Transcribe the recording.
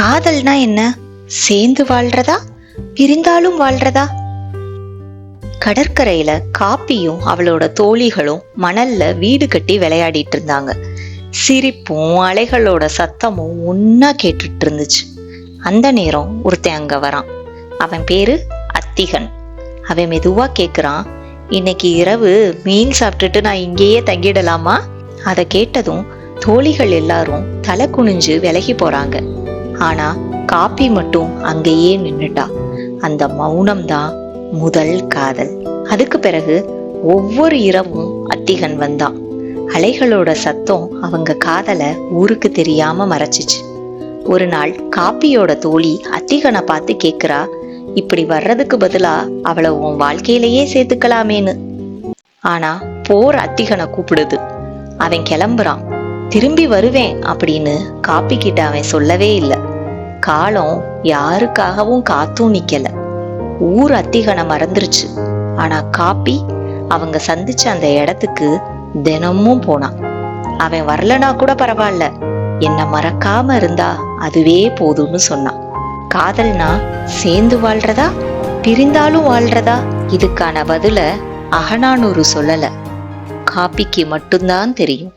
காதல்னா என்ன? சேர்ந்து வாழ்றதா? பிரிந்தாலும் வாழ்றதா? கடற்கரையில காப்பியும் அவளோட தோழிகளும் மணல்ல வீடு கட்டி விளையாடிட்டு இருந்தாங்க. சிரிப்பும் அலைகளோட சத்தமும் ஒன்னா கேட்டுட்டு இருந்துச்சு. அந்த நேரம் ஒருத்தன் அங்க வரான். அவன் பேரு அத்திகன். அவன் மெதுவா கேக்குறான் இன்னைக்கு இரவு மீன் சாப்பிட்டுட்டு நான் இங்கேயே தங்கிடலாமா? அதை கேட்டதும் தோழிகள் எல்லாரும் தலை குனிஞ்சு விலகி போறாங்க. ஆனா காப்பி மட்டும் அங்கேயே நின்னுட்டா. அந்த மௌனம் தான் முதல் காதல். அதுக்கு பிறகு ஒவ்வொரு இரவும் அத்திகன் வந்தான். அலைகளோட சத்தம் அவங்க காதல ஊருக்கு தெரியாம மறைச்சிச்சு. ஒரு நாள் காப்பியோட தோழி அத்திகனை பார்த்து கேக்குறா இப்படி வர்றதுக்கு பதிலா அவளை உன் வாழ்க்கையிலேயே சேர்த்துக்கலாமேன்னு. ஆனா போர் அத்திகனை கூப்பிடுது. அவன் கிளம்புறான். திரும்பி வருவேன் அப்படின்னு காப்பி கிட்ட அவன் சொல்லவே இல்லை. காலம் யாருக்காகவும் காத்தும் நிக்கல. ஊர் அத்திகனை மறந்துருச்சு. ஆனா காப்பி அவங்க சந்திச்ச அந்த இடத்துக்கு தினமும் போனான். அவன் வரலனா கூட பரவாயில்ல. என்ன மறக்காம இருந்தா அதுவே போதும்னு சொன்னான். காதல்னா சேர்ந்து வாழ்றதா? பிரிந்தாலும் வாழ்றதா? இதுக்கான பதில அகனானூறு சொல்லல. காப்பிக்கு மட்டும்தான் தெரியும்.